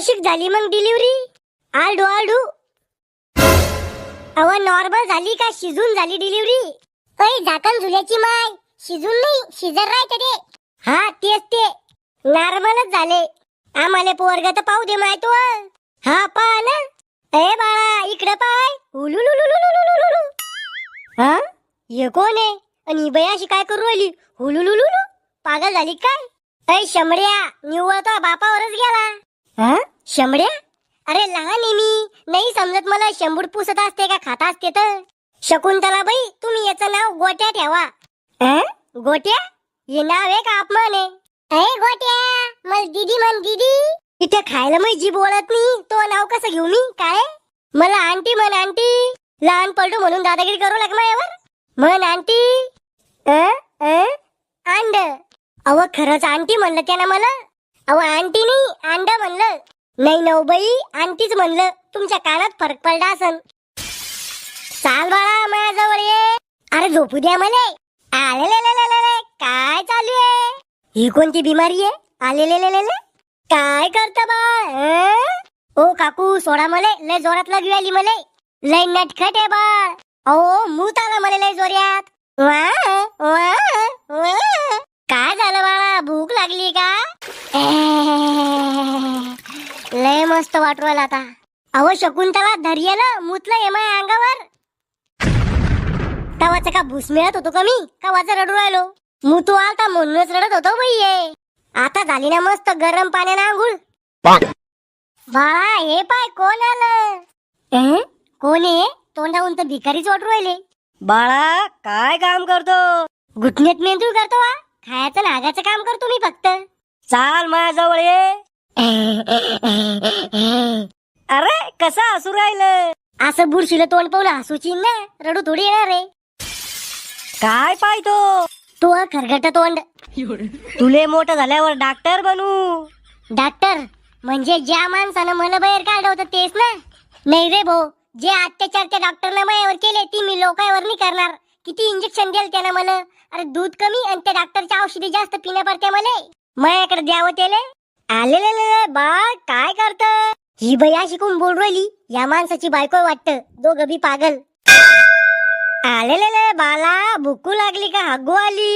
कशी झाली मग डिलिव्हरी आलडू आलडू अव नॉर्मल झाली का? शिजून झाली डिलिव्हरी अय झाकण झुल्याची माय. शिजून नाही शिजर राहते ते. हा तेच ते. नॉर्मलच झाले. आम्हाला पोरग तर पाहू दे माय तू हा. पा ना. ए बाळा इकडे पाय. हुलुलुलुलुलुलुलुलु. हा? ये कोण आहे? आणि ही अशी काय करू राहिली? हुलुलुलुलु. पागल झाली काय? अय शमड्या निव्वळ तो बापावरच गेला. हा? शंभड्या अरे लहान आहे मी. नाही समजत मला शंभूड पुसत असते का खाता असते तर. शकुंतला बाई तुम्ही याचं नाव गोट्या ठेवा. अं? गोट्या? हे नाव आहे का अपमान आहे. अरे गोट्या मला दीदी म्हण दीदी. इथे खायला मी जी बोलत नाही. तो नाव कसं घेऊ मी? काय? मला आंटी म्हण आंटी. लहान पलटू म्हणून दादागिरी करू लाग यावर म्हण आंटी. अं? अं? अंड अव खरंच आंटी म्हणलं त्यानं मला. अव आंटी नाही अंड म्हणलं. नाही नऊ बाई आंटीच म्हणलं तुमच्या कानात फरक पडला असन. चाल बाळा माझ्याजवळ ये. अरे झोपू द्या मला. आले काय चालू आहे? ही कोणती बिमारी आहे? आलेले काय करत बाळ ओ काकू सोडा मले. लय जोरात लगी आली मले. लय नटखट आहे बाळ. अहो मूत आला मला लय जोऱ्यात वा, वा, वा. काय झालं बाळा भूक लागली का लय मस्त वाटू राहिला आता. अहो शकुंतला धैर्याला मुतलं माझ्या अंगावर. तवाचं का भूस मिळत होतो का मी? कवाचं रडू राहिलो? मुतू आलता म्हणूनच रडत होतो बाई. आता झाली ना मस्त गरम पाण्यानं आंघोळ. बाळा हे पाय कोण आलं? कोण आहे तोंडाहून तर भिकारीच वाटू राहिले. बाळा काय काम करतो? घुटण्यात मेंदूळ करतो हा? खायचं नागाचं काम करतो मी फक्त. चाल माझ्याजवळ ये. अरे कसा हसू राहिलं? असं बुरशीला तोंड पावलं हसूची ना रडू थोडी येणार रे काय पाहतो? तो खरगट तोंड. तुले मोठं झाल्यावर डॉक्टर बनू. डॉक्टर म्हणजे ज्या माणसानं मला बाहेर काढलं होतं तेच ना. नाही रे भाऊ जे अत्याचार त्या डॉक्टरनं माझ्यावर केले ती मी लोकांवर नाही करणार. किती इंजेक्शन दिलं त्यानं मला? अरे दूध कमी आणि त्या डॉक्टरच्या औषधी जास्त पिण्या पडते मला. माझ्याकडे द्यावं त्याले. आलेले बाळ काय करत? ही बया अशी बोल राहिली? या माणसाची बायको वाटत. दोघं बी पागल. आलेले बाला भुकू लागली का हागू आली?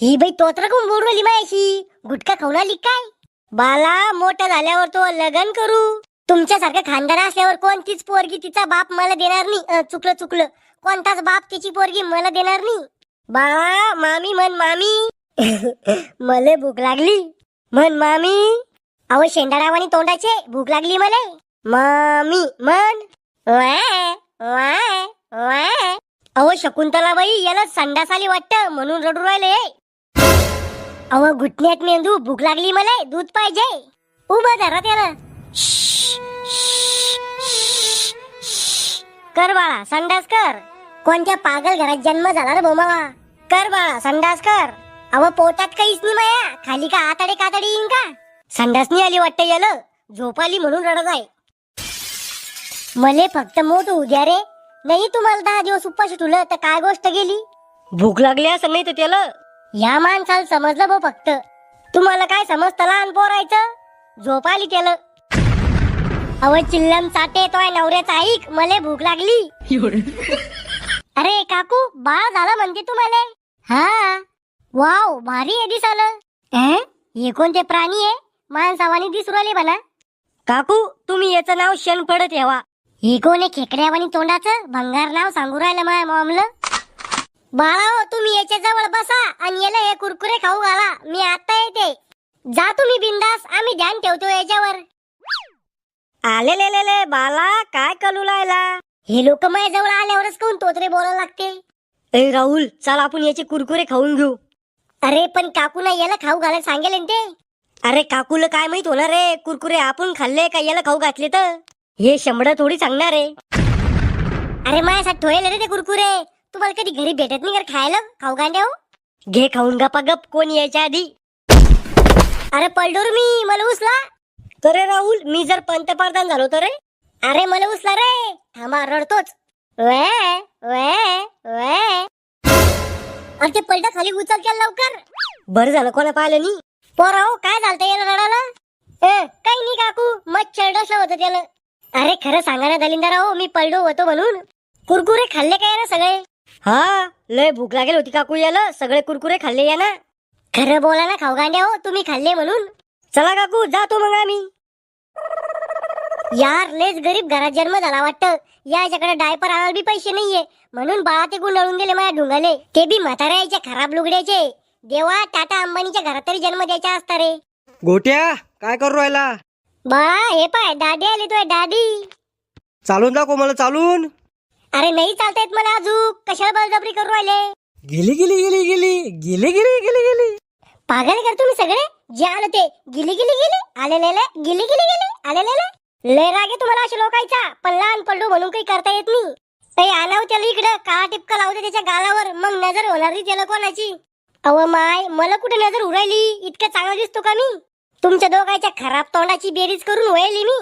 ही बाई तोत्र कोण बोल राहिली मायाशी? गुटखा खाऊन आली काय? बाला मोठा झाल्यावर तो लग्न करू. तुमच्यासारखं खानदार असल्यावर कोणतीच पोरगी तिचा बाप मला देणार नाही. चुकलं चुकलं. कोणताच बाप तिची पोरगी मला देणार नाही. बाळा मामी म्हण मामी. मले भूक लागली. म्हण मामी. अहो शेंडाळावानी तोंडाचे भूक लागली मले मामी म्हण. वॅ, वॅ, वॅ. अहो शकुंतलाबाई याला संडास आली वाटत म्हणून रडू राहिले. अहो घुटण्यात मेंदू भूक लागली मला दूध पाहिजे. उभा धरा त्याला. कर बाळा संडास कर. कोणत्या पागल घरात जन्म झाला रे बोमावा. कर बाळा संडास कर. अव पोटात काहीच नाही माया. खाली का आतडे कातडी येईन का? संडास नाही आली वाटतं याला झोप आली म्हणून रडत आहे. मले फक्त मोठ उद्या रे. नाही तुम्हाला दहा दिवस उपाशी तुला तर काय गोष्ट गेली? भूक लागली असं नाही तर त्याला. या माणसाला समजलं भाऊ फक्त. तुम्हाला काय समजतं लहान पोरायचं? झोप आली त्याला अव चिल्लम चाटे तोय नवऱ्याचा ऐक मले भूक लागली. अरे काकू बाळ झालं म्हणते तुम्हाला. हा. वाव भारी आहे दिसालं? हे कोणते प्राणी आहे? माणसावानी दिसू राहिले म्हणा काकू तुम्ही याचं नाव शेणफळ ठेवा. हे कोण खेकड्यावानी तोंडाचं भंगार नाव सांगू राहिलं माझ्या मॉमलं. बाळा हो तुम्ही याच्या जवळ बसा आणि याला हे कुरकुरे खाऊ घाला. मी आता येते. जा तुम्ही बिंदास आम्ही ध्यान ठेवतो याच्यावर. आलेलेले बाला काय कलू लायला हे लोक माझ्या जवळ आल्यावरच कोण तोत्रे बोलायला लागते? ए राहुल चल आपण याचे कुरकुरे खाऊन घेऊ. अरे पण काकूना याला खाऊ घालायला सांगेल ते. अरे काकूला काय माहीत होणार रे? कुरकुरे आपण खाल्ले का याला खाऊ घातले तर? हे शंभर थोडी सांगणार आहे अरे माझ्यासाठी ठोयले रे ते कुरकुरे. तुम्हाला कधी घरी भेटत नाही का खायला? खाऊ गांड्या हो. घे खाऊन गपा गप कोण यायच्या आधी? अरे पलडोर मी मला उचला. तर राहुल मी जर पंतप्रधान झालो तर रे? अरे मला उचला रे. थांबा रडतोच. वे वे वे अरे ते पलटा खाली उचल केला लवकर. बरं झालं कोणा पाहिलं पोराव काय झालं याला रडायला? अ, काही नाही काकू मच्छर डसलं होतं त्याला अरे खरं सांगा ना दलिंदर हो मी पडलो होतो म्हणून. कुरकुरे खाल्ले काय ना सगळे? हा लय भूक लागेल होती काकू याला सगळे कुरकुरे खाल्ले या ना खरं बोला ना खाऊ गांड्या हो तुम्ही खाल्ले म्हणून. चला काकू जातो मग आम्ही. यार लेच गरीब घरात जन्म झाला वाटतं. याच्याकडे डायपर आणायला बी पैसे नाहीये. म्हणून बाळा ते गुंडाळून गेले माझ्या ढुंगाले. ते बी म्हाताऱ्याच्या खराब लुगड्याचे. देवा टाटा अंबानीच्या घरात तरी जन्म द्यायचा असता रे. गोट्या काय करू राहिला? बाळा हे पाय दादी आली तुझ्या दादी. चालून दाखव मला चालून. अरे नाही चालता येत मला अजून. कशाला बळजबरी करू राहिले? गेली गेली गेली गेली. गेली गेली गेली गेली. पागल कर तुम्ही सगळे? जे आलं ते. गिली गिली गेले. आलेले गिली गिली गेले. आलेले लय रागे तुम्हाला अशा लोकांचा. पण लहान पडलो म्हणून काही करता येत नाही. काही आणाव त्याला इकडं. काळा टिपका लावते त्याच्या गालावर. मग नजर होणार नाही त्याला कोणाची? अव माय मला कुठे नजर उरायली? इतकं चांगला दिसतो का मी? तुमच्या दोघांच्या खराब तोंडाची बेरीज करून वळली मी.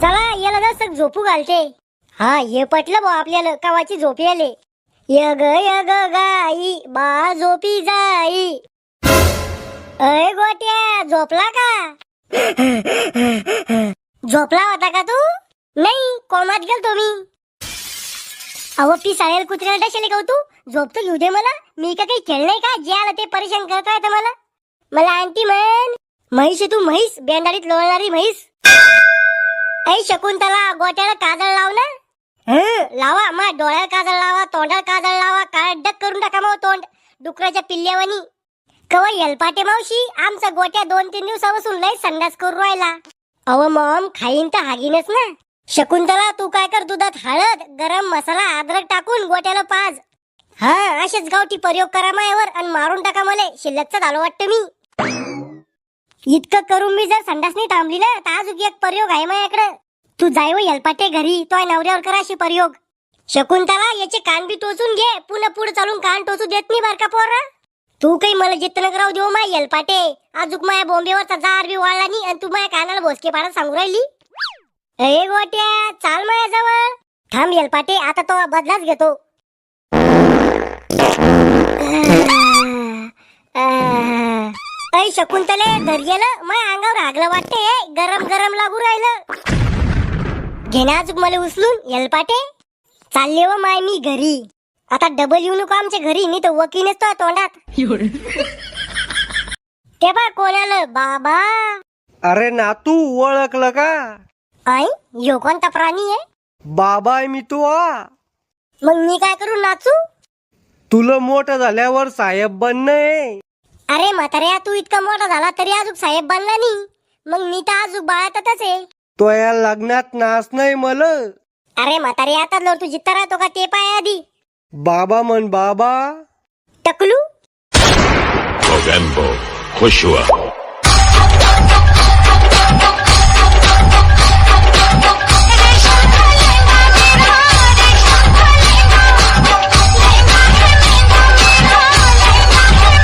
चला याला जसं झोपू घालते. हा हे पटलं भाऊ आपल्याला कवाची झोप याले यग यग गाई बा झोपी जाई. अय गोट्या झोपला का? झोपला होता का तू? नाही कोमात गेल तुम्ही अहो पी साळेल कुत्र्याला डशेले का हो तू? झोप तर घेऊ दे मला. मी का काही खेळलंय का? जे आलं ते परेशान करता येतं मला. मला आणती म्हण म्हैस आहे तू म्हैस बेंडाळीत लोळणारी म्हैस. ऐ शकुंतला गोट्याला काजळ लाव ना. हं, लावा मा डोळ्याला काजळ लावा तोंडाला काजळ लावा काळ डक करून टाका मग तोंड. डुकराच्या पिल्ल्यावानी. कवा येलपाटे मावशी? आमचा गोट्या दोन तीन दिवसापासून लय संडास करू राहिला. अव मॉम खाईन तर हागीनच ना. शकुंतला तू काय कर दुधात हळद गरम मसाला अद्रक टाकून गोट्याला पाज. हा असेच गावठी प्रयोग करा मायावर आणि मारून टाका मला. शिल्लकचं झालं वाटतं मी. इतकं करून मी जर संडासनी थांबली ना तर आज एक प्रयोग आहे माझ्याकडे तू जाय यलपाटे घरी तो नवऱ्यावर करा अशी प्रयोग. शकुंतला याचे कान बी टोचून घे पुन्हा पुढे चालून कान टोचू देत नाही बारका पोरा. तू काही मला जितन कराव देऊ माय यलपाटे. आजूक माझ्या बोंबेवरचा जार बी वाळला नाही आणि तू माझ्या कानाला भोसके पाडा सांगू राहिली. ए गोट्या चाल माझ्याजवळ थांब यलपाटे आता तो बदलाच घेतो. ऐ शकुंतले धर्येला? माझ्या अंगावर आगलं वाटते गरम गरम लागू राहिलं. घेण्या अजून मला उचलून येलपाटे. चालले व माय मी घरी. आता डबल येऊ नको आमच्या घरी नाही तर वकीनच तो तोंडात. ते बा कोण आलं बाबा? अरे नातू ओळखलं का? आई यो कोणता प्राणी आहे? बाबा आहे मी तू आ मग मी काय करू नाचू? तुला मोठं झाल्यावर साहेब बनणं अरे म्हाताऱ्या तू इतका मोठा झाला तरी अजून साहेब बनला नाही. मग मी तर अजून बाळातच आहे. तो या लग्नात नाच नाही मला अरे म्हातारे आता लढ तू जित्ता राहतो का ते पाय आधी. बाबा म्हण बाबा. टकलू? Mogambo, Joshua,